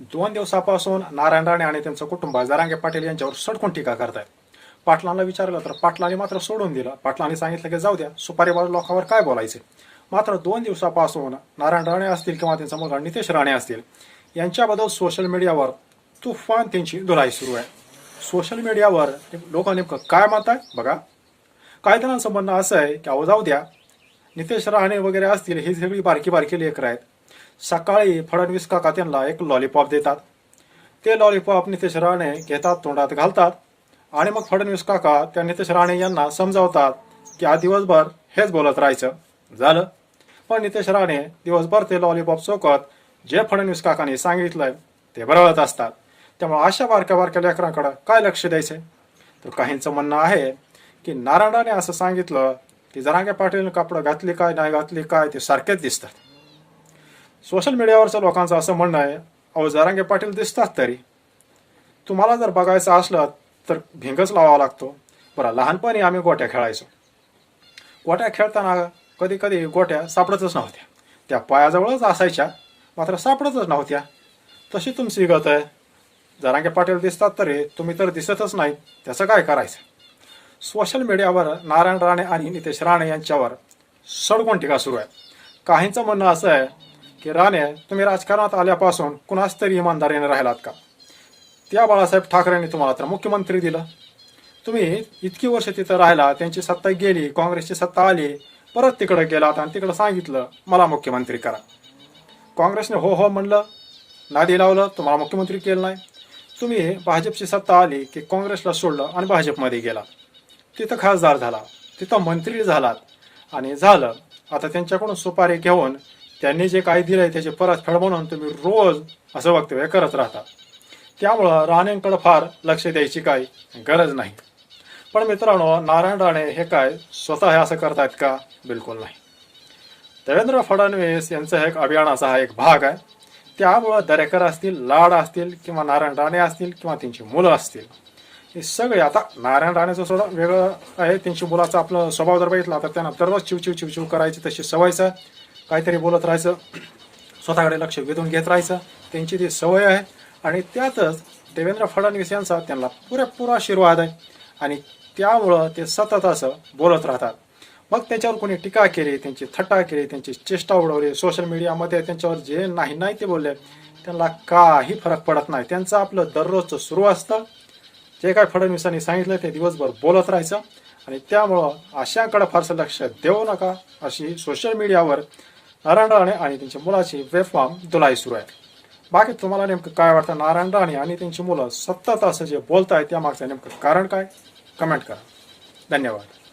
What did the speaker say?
दोन दिवसापासून नारायण राणे आणि त्यांचं कुटुंब जरांगे पाटील यांच्यावर सडकून टीका करतायत. पाटलांना विचारलं तर पाटलांनी मात्र सोडून दिलं. पाटलांनी सांगितलं की जाऊ द्या सुपारीबाज लोकांवर काय बोलायचे? मात्र दोन दिवसापासून नारायण राणे असतील किंवा त्यांचा मुलगा नितेश राणे असतील यांच्याबद्दल सोशल मीडियावर तुफान त्यांची धुलाई सुरू आहे. सोशल मीडियावर लोक नेमकं काय म्हणताय बघा. काही जणांचं म्हणणं असं आहे की अहो जाऊ द्या नितेश राणे वगैरे असतील हे सगळी बारकी बारकी लेकर आहेत. सकाळी फडणवीस काका त्यांना एक लॉलीपॉप देतात. ते लॉलीपॉप नितेश राणे घेतात तोंडात घालतात आणि मग फडणवीस काका त्या नितेश राणे यांना समजावतात की आज दिवसभर हेच बोलत राहायचं. झालं. पण नितेश राणे दिवसभर ते लॉलीपॉप चोकत जे फडणवीस काकांनी सांगितलंय ते बरळत असतात. त्यामुळे अशा बारक्या बारक्या लेकरांकडे काय लक्ष द्यायचे? तर काहींचं म्हणणं आहे की नारायणाने असं सांगितलं की जरांगे पाटील कापडं घातली काय नाही घातली काय ते सारखेच दिसतात. सोशल मीडियावरच्या लोकांचं असं म्हणणं आहे अहो जारांगे पाटील दिसतात तरी. तुम्हाला जर बघायचं असलं तर भिंगच लावावा लागतो. बरं लहानपणी आम्ही गोट्या खेळायचो. गोट्या खेळताना कधी कधी गोट्या सापडतच नव्हत्या. त्या पायाजवळच असायच्या मात्र सापडतच नव्हत्या. तशी तुमची गत आहे. जरांगे पाटील दिसतात तरी तुम्ही तर दिसतच नाही त्याचं काय करायचं? सोशल मीडियावर नारायण राणे आणि नितेश राणे यांच्यावर सडकून टीका सुरू आहे. काहींचं म्हणणं असं आहे की राणे तुम्ही राजकारणात आल्यापासून कुणाच तरी इमानदारीने राहिलात का? त्या बाळासाहेब ठाकरेंनी तुम्हाला तर मुख्यमंत्री दिलं. तुम्ही इतकी वर्ष तिथं राहिला त्यांची सत्ता गेली काँग्रेसची सत्ता आली परत तिकडे गेलात आणि तिकडं सांगितलं मला मुख्यमंत्री करा. काँग्रेसने हो हो म्हणलं नादी लावलं तुम्हाला मुख्यमंत्री केलं नाही. तुम्ही भाजपची सत्ता आली की काँग्रेसला सोडलं आणि भाजपमध्ये गेला. तिथं खासदार झाला तिथं मंत्री झालात आणि झालं. आता त्यांच्याकडून सुपारी घेऊन त्यांनी जे काही दिलंय त्याची परतफेड म्हणून तुम्ही रोज असं वक्तव्य करत राहता. त्यामुळं राणेंकडे फार लक्ष द्यायची काही गरज नाही. पण मित्रांनो नारायण राणे हे काय स्वतः हे असं करतायत का? बिलकुल नाही. देवेंद्र फडणवीस यांचा एक अभियानाचा हा एक भाग आहे. त्यामुळं दरेकर असतील लाड असतील किंवा नारायण राणे असतील किंवा त्यांची मुलं असतील हे सगळे आता नारायण राणेचं थोडं वेगळं आहे. त्यांची मुलाचा आपलं स्वभाव जर बघितला तर त्यांना दररोज चिवचिव चिवचिव करायची तशी सवयच आहे. काहीतरी बोलत राहायचं. स्वतःकडे लक्ष वेधून घेत राहायचं. त्यांची ती सवय आहे. आणि त्यातच देवेंद्र फडणवीस यांचा त्यांना पुरेपूर आशीर्वाद आहे. आणि त्यामुळं ते सतत असं बोलत राहतात. मग त्याच्यावर कोणी टीका केली त्यांची थट्टा केली त्यांची चेष्टा उडवली सोशल मीडियामध्ये त्यांच्यावर जे नाही नाही ते बोलले त्यांना काही फरक पडत नाही. त्यांचं आपलं दररोजचं सुरू असतं. जे काय फडणवीसांनी सांगितलं ते दिवसभर बोलत राहायचं. आणि त्यामुळं अशांकडे फारसं लक्ष देऊ नका अशी सोशल मीडियावर नारायण राणे आणि त्यांच्या मुलाची वेफॉर्म दुलाई सुरू आहे. बाकी तुम्हाला नेमकं काय वाटतं? नारायण राणे आणि त्यांची मुलं सतत असं जे बोलत त्या मागचं नेमकं कारण काय? कमेंट करा. धन्यवाद.